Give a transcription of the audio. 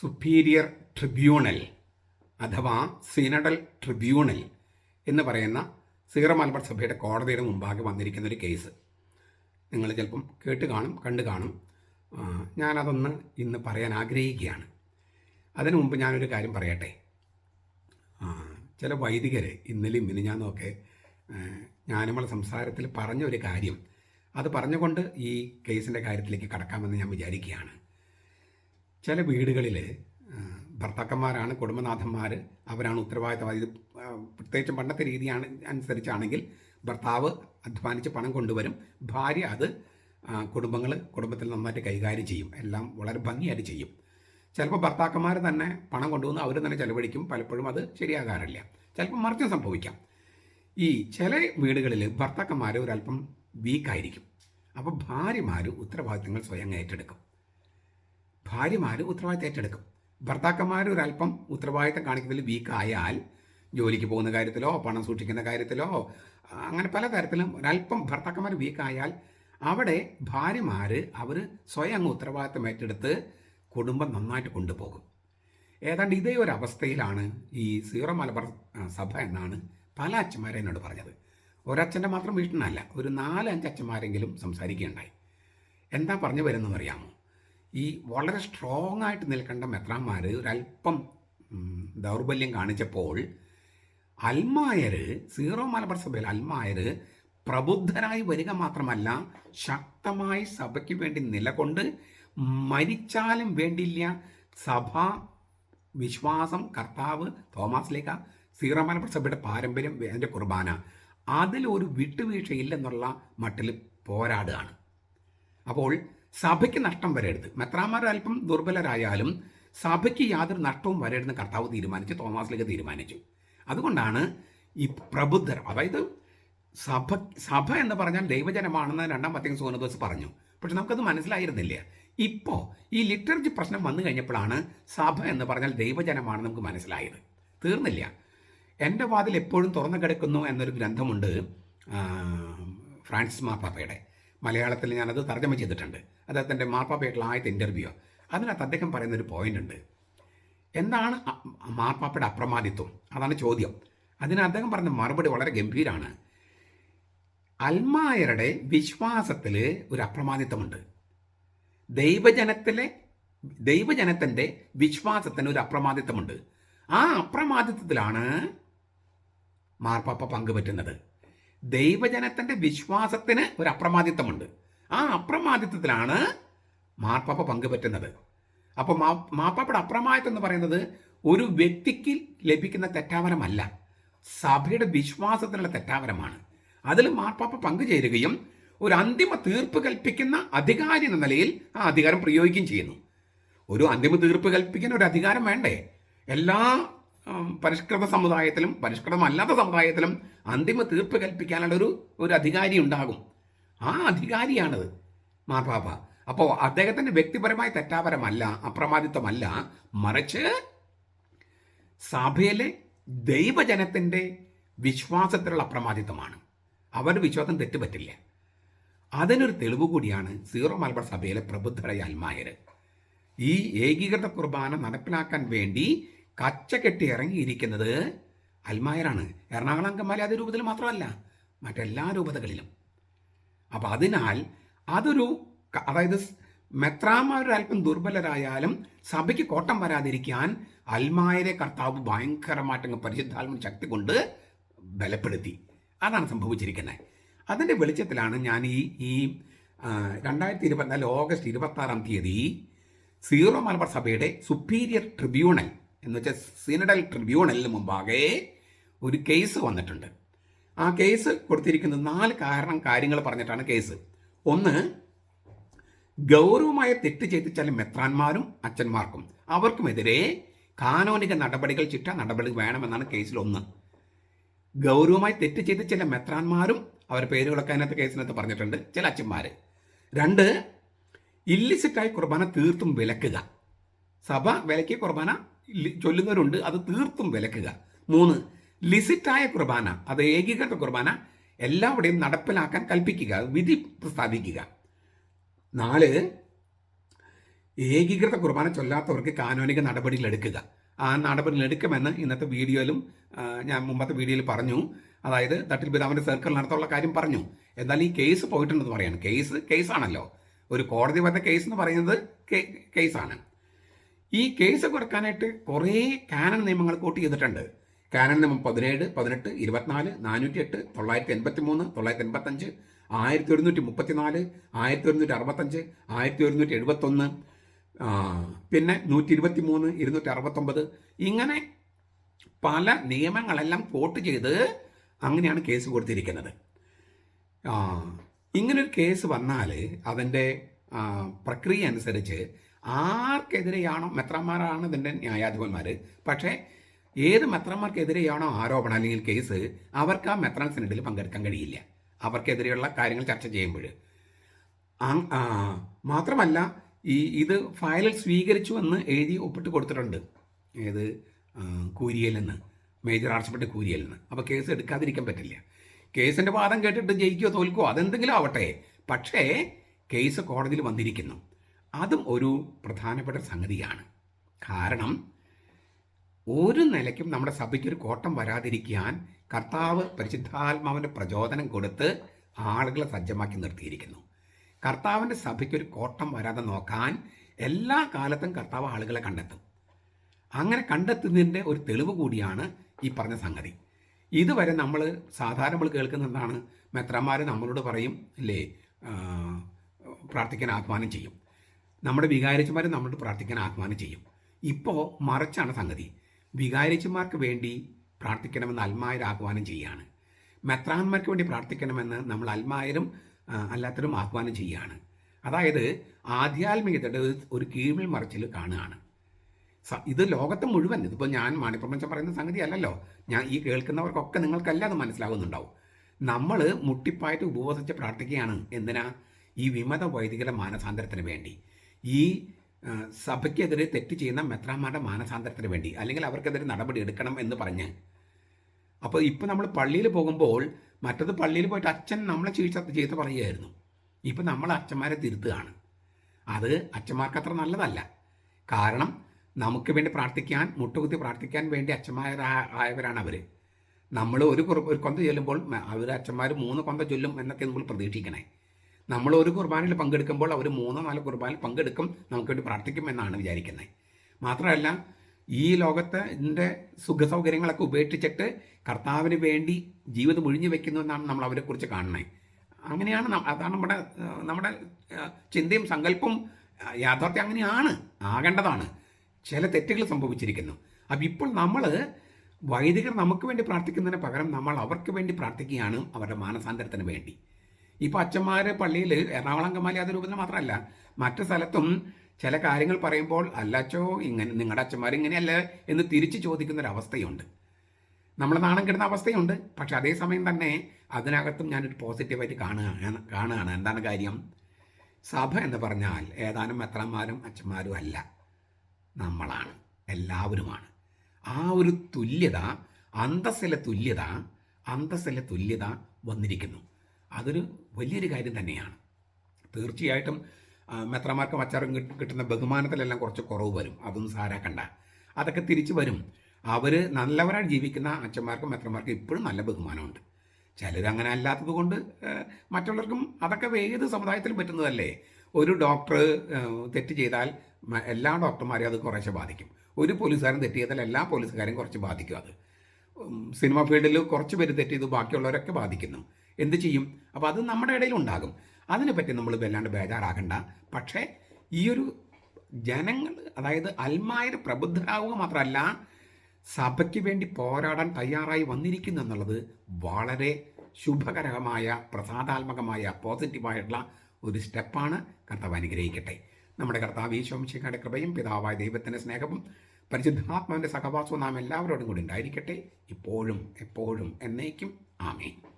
Superior tribunal അഥവാ synodal tribunal എന്ന് പറയുന്ന സീറോ മലബാർ സഭയുടെ കോടതിയുടെ മുമ്പാകെ വന്നിരിക്കുന്ന ഒരു കേസ് നിങ്ങൾ ചിലപ്പം കേട്ട് കാണും കണ്ടു കാണും. ഞാനതൊന്ന് ഇന്ന് പറയാൻ ആഗ്രഹിക്കുകയാണ്. അതിനു മുമ്പ് ഞാനൊരു കാര്യം പറയട്ടെ? ചില വൈദികർ ഇന്നലെയും മിനിഞ്ഞാന്നുമൊക്കെ ഞാനുമുള്ള സംസാരത്തിൽ പറഞ്ഞ ഒരു കാര്യം. അത് പറഞ്ഞുകൊണ്ട് ഈ കേസിന്റെ കാര്യത്തിലേക്ക് കടക്കാമെന്ന് ഞാൻ വിചാരിക്കുകയാണ്. ചില വീടുകളിൽ ഭർത്താക്കന്മാരാണ് കുടുംബനാഥന്മാർ അവരാണ് ഉത്തരവാദിത്തം. ഇത് ആ, പ്രത്യേകിച്ചും പണ്ടത്തെ രീതിയാണ് അനുസരിച്ചാണെങ്കിൽ ഭർത്താവ് അധ്വാനിച്ച് പണം കൊണ്ടുവരും. ഭാര്യ അത് കുടുംബങ്ങൾ കുടുംബത്തിൽ നന്നായിട്ട് കൈകാര്യം ചെയ്യും. എല്ലാം വളരെ ഭംഗിയായിട്ട് ചെയ്യും. ചിലപ്പോൾ ഭർത്താക്കന്മാർ തന്നെ പണം കൊണ്ടുവന്ന് അവർ തന്നെ ചിലവഴിക്കും. പലപ്പോഴും അത് ശരിയാകാറില്ല. ചിലപ്പോൾ മറിച്ച് സംഭവിക്കാം. ഈ ചില വീടുകളിൽ ഭർത്താക്കന്മാർ ഒരല്പം വീക്കായിരിക്കും. അപ്പോൾ ഭാര്യമാർ ഉത്തരവാദിത്തങ്ങൾ സ്വയം ഏറ്റെടുക്കും. ഭാര്യമാർ ഉത്തരവാദിത്തം ഏറ്റെടുക്കും. ഭർത്താക്കന്മാർ ഒരല്പം ഉത്തരവാദിത്തം കാണിക്കുന്നതിൽ വീക്കായാൽ ജോലിക്ക് പോകുന്ന കാര്യത്തിലോ പണം സൂക്ഷിക്കുന്ന കാര്യത്തിലോ അങ്ങനെ പല തരത്തിലും ഒരല്പം ഭർത്താക്കന്മാർ വീക്കായാൽ അവിടെ ഭാര്യമാർ അവർ സ്വയം അങ്ങ് ഉത്തരവാദിത്തം ഏറ്റെടുത്ത് കുടുംബം നന്നായിട്ട് കൊണ്ടുപോകും. ഏതാണ്ട് ഇതേ ഒരു അവസ്ഥയിലാണ് ഈ സീറോ മലബാർ സഭ എന്നാണ് പല അച്ഛന്മാരെ എന്നോട് പറഞ്ഞത്. ഒരച്ഛന്റെ മാത്രം വീട്ടിൽ നിന്നല്ല ഒരു നാലഞ്ച് അച്ഛന്മാരെങ്കിലും സംസാരിക്കുകയുണ്ടായി. എന്താ പറഞ്ഞു വരുന്നതെന്ന് അറിയാമോ ഈ വളരെ സ്ട്രോങ് ആയിട്ട് നിൽക്കേണ്ട മെത്രാന്മാർ ഒരല്പം ദൗർബല്യം കാണിച്ചപ്പോൾ അൽമായർ സീറോ മലബാർ സഭയിൽ അൽമായർ പ്രബുദ്ധരായി വരിക മാത്രമല്ല ശക്തമായി സഭയ്ക്ക് വേണ്ടി നിലകൊണ്ട് മരിച്ചാലും വേണ്ടില്ല. സഭ വിശ്വാസം കർത്താവ് തോമസ് ലേഖ സീറോ മലബാർ സഭയുടെ പാരമ്പര്യം അതിന്റെ കുർബാന അതിലൊരു വിട്ടുവീഴ്ചയില്ലെന്നുള്ള മട്ടിൽ പോരാടുകയാണ്. അപ്പോൾ സഭയ്ക്ക് നഷ്ടം വരരുത്. മെത്രാമാർ അല്പം ദുർബലരായാലും സഭയ്ക്ക് യാതൊരു നഷ്ടവും വരരുതെന്ന് കർത്താവ് തീരുമാനിച്ചു തോമസ് ലേക്ക് തീരുമാനിച്ചു. അതുകൊണ്ടാണ് ഈ പ്രബുദ്ധർ അതായത് സഭ സഭ എന്ന് പറഞ്ഞാൽ ദൈവജനമാണെന്ന് രണ്ടാം പത്തിയും സോനദോസ് പറഞ്ഞു. പക്ഷെ നമുക്കത് മനസ്സിലായിരുന്നില്ല. ഇപ്പോൾ ഈ ലിറ്റർജി പ്രശ്നം വന്നു കഴിഞ്ഞപ്പോഴാണ് സഭ എന്ന് പറഞ്ഞാൽ ദൈവജനമാണെന്ന് നമുക്ക് മനസ്സിലായത്. തീർന്നില്ല. എന്റെ വാതിൽ എപ്പോഴും തുറന്നു കിടക്കുന്നു എന്നൊരു ഗ്രന്ഥമുണ്ട് ഫ്രാൻസിസ് മാർപ്പാപ്പയുടെ മലയാളത്തിൽ ഞാനത് തർജമ ചെയ്തിട്ടുണ്ട്. അദ്ദേഹത്തിന്റെ മാർപ്പാപ്പയായിട്ടുള്ള ആദ്യത്തെ ഇന്റർവ്യൂ അതിനകത്ത് അദ്ദേഹം പറയുന്നൊരു പോയിന്റ് ഉണ്ട്. എന്താണ് മാർപ്പാപ്പയുടെ അപ്രമാദിത്വം? അതാണ് ചോദ്യം. അതിന് അദ്ദേഹം പറഞ്ഞ മറുപടി വളരെ ഗംഭീരമാണ് അൽമായരുടെ വിശ്വാസത്തിൽ ഒരു അപ്രമാദിത്വമുണ്ട്. ദൈവജനത്തിലെ ദൈവജനത്തിന്റെ വിശ്വാസത്തിന് ഒരു അപ്രമാദിത്വമുണ്ട്. ആ അപ്രമാദിത്വത്തിലാണ് മാർപ്പാപ്പ പങ്കുപറ്റുന്നത്. ദൈവജനത്തിന്റെ വിശ്വാസത്തിന് ഒരു അപ്രമാദിത്വമുണ്ട്. ആ അപ്രമാദിത്വത്തിലാണ് മാർപ്പാപ്പ പങ്കുപറ്റുന്നത്. അപ്പോൾ മാ മാപ്പാപ്പയുടെ അപ്രമാദിത്വം എന്ന് പറയുന്നത് ഒരു വ്യക്തിക്ക് ലഭിക്കുന്ന തെറ്റാവരമല്ല. സഭയുടെ വിശ്വാസത്തിനുള്ള തെറ്റാവരമാണ്. അതിൽ മാർപ്പാപ്പ പങ്കുചേരുകയും ഒരു അന്തിമ തീർപ്പ് കൽപ്പിക്കുന്ന അധികാരി എന്ന നിലയിൽ ആ അധികാരം പ്രയോഗിക്കുകയും ചെയ്യുന്നു. ഒരു അന്തിമ തീർപ്പ് കൽപ്പിക്കുന്ന ഒരു അധികാരം വേണ്ടേ? എല്ലാ പരിഷ്കൃത സമുദായത്തിലും പരിഷ്കൃതമല്ലാത്ത സമുദായത്തിലും അന്തിമ തീർപ്പ് കൽപ്പിക്കാനുള്ള ഒരു ഒരു അധികാരി ഉണ്ടാകും. ആ അധികാരിയാണത് മാർപ്പാപ്പ. അപ്പോൾ അദ്ദേഹത്തിന്റെ വ്യക്തിപരമായ തെറ്റാപരമല്ല അപ്രമാദിത്വമല്ല മറിച്ച് സഭയിലെ ദൈവജനത്തിന്റെ വിശ്വാസത്തിലുള്ള അപ്രമാദിത്വമാണ്. അവരുടെ വിശ്വാസം തെറ്റുപറ്റില്ല. അതിനൊരു തെളിവ് കൂടിയാണ് സീറോ മലബാർ സഭയിലെ പ്രബുദ്ധരായ അൽമായർ ഈ ഏകീകൃത കുർബാന നടപ്പിലാക്കാൻ വേണ്ടി കച്ചകെട്ടി ഇറങ്ങിയിരിക്കുന്നത് അൽമായറാണ് എറണാകുളം അങ്കമാലി രൂപത്തിൽ മാത്രമല്ല മറ്റെല്ലാ രൂപതകളിലും. അപ്പോൾ അതിനാൽ അതൊരു അതായത് അല്പം ദുർബലരായാലും സഭയ്ക്ക് കോട്ടം വരാതിരിക്കാൻ അൽമായരെ കർത്താവ് ഭയങ്കരമായിട്ടങ്ങ് പരിശുദ്ധാത്മ ശക്തി കൊണ്ട് ബലപ്പെടുത്തി. അതാണ് സംഭവിച്ചിരിക്കുന്നത്. അതിന്റെ വെളിച്ചത്തിലാണ് ഞാൻ ഈ ഈ രണ്ടായിരത്തി ഇരുപത്തിനാല് ഓഗസ്റ്റ് ഇരുപത്തി ആറാം തീയതി സീറോ മലബാർ സഭയുടെ സുപ്പീരിയർ ട്രിബ്യൂണൽ എന്ന് വെച്ചാൽ സിനഡൽ ട്രിബ്യൂണലിന് മുമ്പാകെ ഒരു കേസ് വന്നിട്ടുണ്ട്. ആ കേസ് കൊടുത്തിരിക്കുന്നത് നാല് കാരണം കാര്യങ്ങൾ പറഞ്ഞിട്ടാണ് കേസ് ഒന്ന് ഗൗരവമായ തെറ്റ് ചെയ്തിച്ചാൽ മെത്രാന്മാരും അച്ഛന്മാർക്കും. അവർക്കുമെതിരെ കാനോനിക നടപടികൾ ചിട്ട നടപടികൾ വേണമെന്നാണ് കേസിൽ ഒന്ന്. ഗൗരവമായി തെറ്റ് ചെയ്ത ചില മെത്രാന്മാരും അവർ പേരുകളൊക്കെ അതിനകത്ത് കേസിനകത്ത് പറഞ്ഞിട്ടുണ്ട് ചില അച്ഛന്മാർ രണ്ട് ഇല്ലിസിറ്റായി കുർബാന തീർത്തും വിലക്കുക. സഭ വിലക്കിയ കുർബാന ചൊല്ലുന്നവരുണ്ട്. അത് തീർത്തും വിലക്കുക. മൂന്ന് ലിസിറ്റായ കുർബാന അത് ഏകീകൃത കുർബാന എല്ലാവിടെയും നടപ്പിലാക്കാൻ കൽപ്പിക്കുക വിധി പ്രസ്താവിക്കുക. നാല് ഏകീകൃത കുർബാന ചൊല്ലാത്തവർക്ക് കാനോനിക നടപടികൾ എടുക്കുക. ആ നടപടികൾ എടുക്കുമെന്ന് ഇന്നത്തെ വീഡിയോയിലും ഞാൻ മുമ്പത്തെ വീഡിയോയിൽ പറഞ്ഞു. അതായത് തട്ടിൽ പിതാവിന്റെ സർക്കിളിനടുത്തുള്ള കാര്യം പറഞ്ഞു. എന്നാൽ ഈ കേസ് പോയിട്ടുണ്ടെന്ന് പറയാണ്. കേസ് കേസാണല്ലോ ഒരു കോടതി വന്ന കേസ് എന്ന് പറയുന്നത് കേസാണ് ഈ കേസ് കൊടുക്കാനായിട്ട് കുറേ കാനൻ നിയമങ്ങൾ കോട്ട് ചെയ്തിട്ടുണ്ട്. കാനൻ നിയമം പതിനേഴ് പതിനെട്ട് ഇരുപത്തിനാല് നാനൂറ്റി എട്ട് തൊള്ളായിരത്തി എൺപത്തി മൂന്ന് തൊള്ളായിരത്തി എൺപത്തഞ്ച് ആയിരത്തി ഒരുന്നൂറ്റി മുപ്പത്തിനാല് ആയിരത്തി ഒരുന്നൂറ്റി അറുപത്തഞ്ച് ആയിരത്തി ഒരുന്നൂറ്റി എഴുപത്തൊന്ന് പിന്നെ നൂറ്റി ഇരുപത്തി മൂന്ന് ഇരുന്നൂറ്റി അറുപത്തൊമ്പത് ഇങ്ങനെ പല നിയമങ്ങളെല്ലാം കോട്ട് ചെയ്ത് അങ്ങനെയാണ് കേസ് കൊടുത്തിരിക്കുന്നത്. ഇങ്ങനൊരു കേസ് വന്നാൽ അതിന്റെ പ്രക്രിയ അനുസരിച്ച് ആർക്കെതിരെയാണോ മെത്രന്മാരാണ് ഇതിന്റെ ന്യായാധിപന്മാർ പക്ഷേ ഏത് മെത്രന്മാർക്കെതിരെയാണോ ആരോപണം അല്ലെങ്കിൽ കേസ് അവർക്ക് ആ മെത്രാൻ സെനറ്റിൽ പങ്കെടുക്കാൻ കഴിയില്ല. അവർക്കെതിരെയുള്ള കാര്യങ്ങൾ ചർച്ച ചെയ്യുമ്പോൾ. മാത്രമല്ല ഈ ഇത് ഫയലിൽ സ്വീകരിച്ചു എന്ന് എഴുതി ഒപ്പിട്ട് കൊടുത്തിട്ടുണ്ട്. ഏത്? കൂരിയലെന്ന് മേജർ ആർച്ചപ്പെട്ട് കൂരിയലെന്ന് അപ്പോൾ കേസ് എടുക്കാതിരിക്കാൻ പറ്റില്ല. കേസിന്റെ വാദം കേട്ടിട്ട് ജയിക്കുകയോ തോൽക്കുകയോ അതെന്തെങ്കിലും ആവട്ടെ. പക്ഷേ കേസ് കോടതിയിൽ വന്നിരിക്കുന്നു. അതും ഒരു പ്രധാനപ്പെട്ട സംഗതിയാണ്. കാരണം ഒരു നിലയ്ക്കും നമ്മുടെ സഭയ്ക്ക് ഒരു കോട്ടം വരാതിരിക്കാൻ കർത്താവ് പരിശുദ്ധാത്മാവിന്റെ പ്രചോദനം കൊടുത്ത് ആളുകളെ സജ്ജമാക്കി നിർത്തിയിരിക്കുന്നു. കർത്താവിന്റെ സഭയ്ക്ക് ഒരു കോട്ടം വരാതെ നോക്കാൻ എല്ലാ കാലത്തും കർത്താവ് ആളുകളെ കണ്ടെത്തും. അങ്ങനെ കണ്ടെത്തുന്നതിന്റെ ഒരു തെളിവ് കൂടിയാണ് ഈ പറഞ്ഞ സംഗതി. ഇതുവരെ നമ്മൾ സാധാരണ നമ്മൾ കേൾക്കുന്ന എന്താണ് മെത്രന്മാർ നമ്മളോട് പറയും അല്ലേ പ്രാർത്ഥിക്കാൻ ആഹ്വാനം ചെയ്യും. നമ്മുടെ വികാരിച്ചമാർ നമ്മളോട് പ്രാർത്ഥിക്കാൻ ആഹ്വാനം ചെയ്യും. ഇപ്പോൾ മറിച്ചാണ് സംഗതി. വികാരിച്ചമാർക്ക് വേണ്ടി പ്രാർത്ഥിക്കണമെന്ന് അൽമായർ ആഹ്വാനം ചെയ്യുകയാണ് മെത്രാന്മാർക്ക് വേണ്ടി പ്രാർത്ഥിക്കണമെന്ന് നമ്മൾ അൽമായരും അല്ലാത്തരും ആഹ്വാനം ചെയ്യുകയാണ് അതായത് ആധ്യാത്മികതയുടെ ഒരു- കീഴ്മിൽ മറിച്ചിൽ കാണുകയാണ്. ഇത് ലോകത്തെ മുഴുവൻ ഇതിപ്പോൾ ഞാൻ മാണിപ്രപഞ്ചം പറയുന്ന സംഗതി അല്ലല്ലോ. ഞാൻ ഈ കേൾക്കുന്നവർക്കൊക്കെ നിങ്ങൾക്കല്ലാതെ മനസ്സിലാകുന്നുണ്ടാവും. നമ്മൾ മുട്ടിപ്പായിട്ട് ഉപവസിച്ച് പ്രാർത്ഥിക്കുകയാണ്. എന്തിനാ? ഈ വിമത വൈദികരുടെ മാനസാന്തരത്തിന് വേണ്ടി. ഈ സഭയ്ക്കെതിരെ തെറ്റ് ചെയ്യുന്ന മെത്രാന്മാരുടെ മാനസാന്തരത്തിന് വേണ്ടി. അല്ലെങ്കിൽ അവർക്കെതിരെ നടപടി എടുക്കണം എന്ന് പറഞ്ഞ്. അപ്പോൾ ഇപ്പോൾ നമ്മൾ പള്ളിയിൽ പോകുമ്പോൾ മറ്റത് പള്ളിയിൽ പോയിട്ട് അച്ഛൻ നമ്മളെ ചീഴ്ച ചെയ്ത് പറയുകയായിരുന്നു. ഇപ്പം നമ്മൾ അച്ഛന്മാരെ തിരുത്തുകയാണ്. അത് അച്ഛന്മാർക്ക് അത്ര നല്ലതല്ല. കാരണം നമുക്ക് വേണ്ടി പ്രാർത്ഥിക്കാൻ മുട്ടുകുത്തി പ്രാർത്ഥിക്കാൻ വേണ്ടി അച്ഛന്മാരായവരാണ് അവർ നമ്മൾ ഒരു ഒരു കൊന്ത ചൊല്ലുമ്പോൾ അവർ അച്ഛന്മാർ മൂന്ന് കൊന്ത ചൊല്ലും എന്നൊക്കെ നമ്മൾ പ്രതീക്ഷിക്കണേ. നമ്മൾ ഒരു കുർബാനയിൽ പങ്കെടുക്കുമ്പോൾ അവർ മൂന്നോ നാലോ കുർബാനയിൽ പങ്കെടുക്കും നമുക്ക് വേണ്ടി പ്രാർത്ഥിക്കും എന്നാണ് വിചാരിക്കുന്നത്. മാത്രമല്ല ഈ ലോകത്തിന്റെ സുഖ സുഖസൗകര്യങ്ങളൊക്കെ ഉപേക്ഷിച്ചിട്ട് കർത്താവിന് വേണ്ടി ജീവിതം ഒഴിഞ്ഞു വെക്കുന്നു എന്നാണ് നമ്മൾ അവരെക്കുറിച്ച് കാണുന്നത്. അങ്ങനെയാണ് അതാണ് നമ്മുടെ നമ്മുടെ ചിന്തയും സങ്കല്പവും യാഥാർത്ഥ്യം അങ്ങനെയാണ് ആകേണ്ടതാണ്. ചില തെറ്റുകൾ സംഭവിച്ചിരിക്കുന്നു. അപ്പം ഇപ്പോൾ നമ്മൾ വൈദികർ നമുക്ക് വേണ്ടി പ്രാർത്ഥിക്കുന്നതിന് പകരം നമ്മൾ അവർക്ക് വേണ്ടി പ്രാർത്ഥിക്കുകയാണ് അവരുടെ മാനസാന്തരത്തിന് വേണ്ടി. ഇപ്പോൾ അച്ഛന്മാർ പള്ളിയിൽ എറണാകുളം കമാലി അത് രൂപത്തിൽ മാത്രമല്ല മറ്റു സ്ഥലത്തും ചില കാര്യങ്ങൾ പറയുമ്പോൾ അല്ലച്ചോ ഇങ്ങനെ നിങ്ങളുടെ അച്ഛന്മാർ ഇങ്ങനെയല്ല? എന്ന് തിരിച്ചു ചോദിക്കുന്ന ഒരു അവസ്ഥയുണ്ട് നമ്മൾ നാണം കെടുന്ന അവസ്ഥയുണ്ട്. പക്ഷെ അതേസമയം തന്നെ അതിനകത്തും ഞാനൊരു പോസിറ്റീവായിട്ട് കാണുകയാണ് കാണുകയാണ്. എന്താണ് കാര്യം? സഭ എന്ന് പറഞ്ഞാൽ ഏതാനും മെത്രന്മാരും അച്ഛന്മാരും അല്ല. നമ്മളാണ്. എല്ലാവരുമാണ്. ആ ഒരു തുല്യത അന്തസ്സിലെ തുല്യത അന്തസ്സിലെ തുല്യത വന്നിരിക്കുന്നു. അതൊരു വലിയൊരു കാര്യം തന്നെയാണ്. തീർച്ചയായിട്ടും മെത്രമാർക്ക് അച്ചാറും കിട്ടുന്ന ബഹുമാനത്തിലെല്ലാം കുറച്ച് കുറവ് വരും. അതൊന്നും സാരാക്കണ്ട. അതൊക്കെ തിരിച്ചു വരും. അവർ നല്ലവരായി ജീവിക്കുന്ന അച്ഛന്മാർക്കും മെത്രമാർക്കും ഇപ്പോഴും നല്ല ബഹുമാനമുണ്ട്. ചിലർ അങ്ങനെ അല്ലാത്തത് കൊണ്ട് മറ്റുള്ളവർക്കും അതൊക്കെ ഏത് സമുദായത്തിലും പറ്റുന്നതല്ലേ? ഒരു ഡോക്ടർ തെറ്റ് ചെയ്താൽ എല്ലാ ഡോക്ടർമാരെയും അത് കുറേശ്ശെ ബാധിക്കും. ഒരു പോലീസുകാരൻ തെറ്റ് ചെയ്താൽ എല്ലാ പോലീസുകാരെയും കുറച്ച് ബാധിക്കും അത്. സിനിമ ഫീൽഡിൽ കുറച്ച് പേര് തെറ്റ് ചെയ്തു ബാക്കിയുള്ളവരൊക്കെ ബാധിക്കുന്നു. എന്ത് ചെയ്യും? അപ്പോൾ അത് നമ്മുടെ ഇടയിൽ ഉണ്ടാകും. അതിനെപ്പറ്റി നമ്മൾ വല്ലാണ്ട് ബേജാറാകണ്ട പക്ഷേ ഈ ഒരു ജനങ്ങൾ അതായത് അൽമായർ പ്രബുദ്ധരാകുക മാത്രമല്ല സഭയ്ക്ക് വേണ്ടി പോരാടാൻ തയ്യാറായി വന്നിരിക്കുന്നു എന്നുള്ളത് വളരെ ശുഭകരമായ പ്രസാദാത്മകമായ പോസിറ്റീവായിട്ടുള്ള ഒരു സ്റ്റെപ്പാണ് കർത്താവ് അനുഗ്രഹിക്കട്ടെ. നമ്മുടെ കർത്താവ് ഈശോംശിക്കാരുടെ കൃപയും പിതാവായ ദൈവത്തിന്റെ സ്നേഹവും പരിശുദ്ധാത്മാവിന്റെ സഹവാസവും നാം എല്ലാവരോടും കൂടി ഉണ്ടായിരിക്കട്ടെ. ഇപ്പോഴും എപ്പോഴും എന്നേക്കും. ആമേൻ.